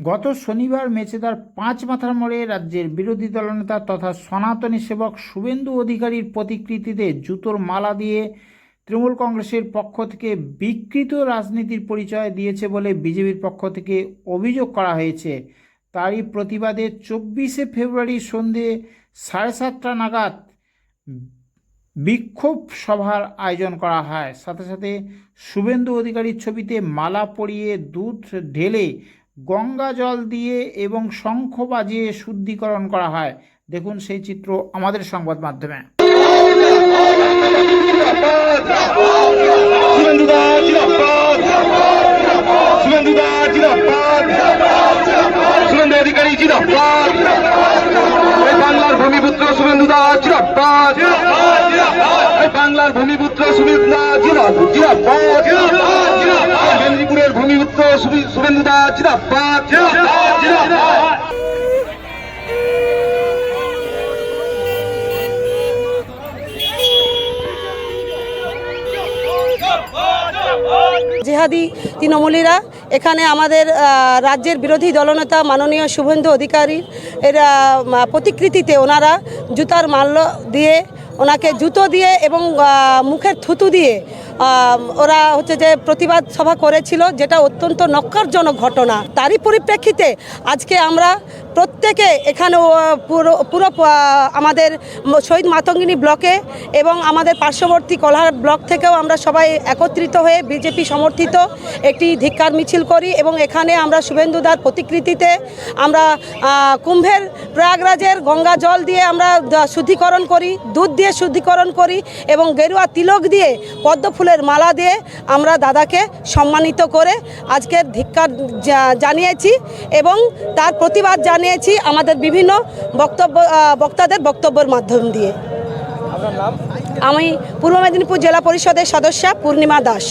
গত শনিবার মেচেদার পাঁচ মাথার মোড়ে রাজ্যের বিরোধী দলনেতা তথা সনাতনী সেবক শুভেন্দু অধিকারীর প্রতিকৃতিতে জুতোর মালা দিয়ে তৃণমূল কংগ্রেসের পক্ষ থেকে বিকৃত রাজনীতির পরিচয় দিয়েছে বলে বিজেপির পক্ষ থেকে অভিযোগ করা হয়েছে। তারই প্রতিবাদে চব্বিশে ফেব্রুয়ারি সন্ধে সাড়ে সাতটা নাগাদ বিক্ষোভ সভার আয়োজন করা হয়। সাথে সাথে শুভেন্দু অধিকারীর ছবিতে মালা পরিয়ে দুধ ঢেলে গঙ্গা জল দিয়ে এবং শঙ্খ বাজিয়ে শুদ্ধিকরণ করা হয়। দেখুন সেই চিত্র আমাদের সংবাদ মাধ্যমে। বাংলার ভূমিপুত্র বাংলার ভূমিপুত্র শুভে- শুভেন্দুদা জিন্দাবাদ জেহাদি তৃণমূলীরা এখানে আমাদের রাজ্যের বিরোধী দলনেতা মাননীয় শুভেন্দু অধিকারী এর প্রতিকৃতিতে ওনারা জুতার মাল্য দিয়ে ওনাকে জুতো দিয়ে এবং মুখের থুতু দিয়ে ওরা হচ্ছে যে প্রতিবাদ সভা করেছিল, যেটা অত্যন্ত নক্কারজনক ঘটনা। তারই পরিপ্রেক্ষিতে আজকে আমরা প্রত্যেকে এখানে পুরো পুরো আমাদের শহীদ মাতঙ্গিনী ব্লকে এবং আমাদের পার্শ্ববর্তী কলহার ব্লক থেকেও আমরা সবাই একত্রিত হয়ে বিজেপি সমর্থিত একটি ধিক্কার মিছিল করি এবং এখানে আমরা শুভেন্দুদার প্রতিকৃতিতে আমরা কুম্ভের প্রয়াগরাজের গঙ্গা জল দিয়ে আমরা শুদ্ধিকরণ করি, দুধ দিয়ে শুদ্ধিকরণ করি এবং গেরুয়া তিলক দিয়ে পদ্ম ফুলের মালা দিয়ে আমরা দাদাকে সম্মানিত করে আজকের ধিক্কার জানিয়েছি এবং তার প্রতিবাদ জানিয়েছি আমাদের বিভিন্ন বক্তব্য বক্তাদের বক্তব্যের মাধ্যম দিয়ে। আমি পূর্ব মেদিনীপুর জেলা পরিষদের সদস্যা পূর্ণিমা দাস।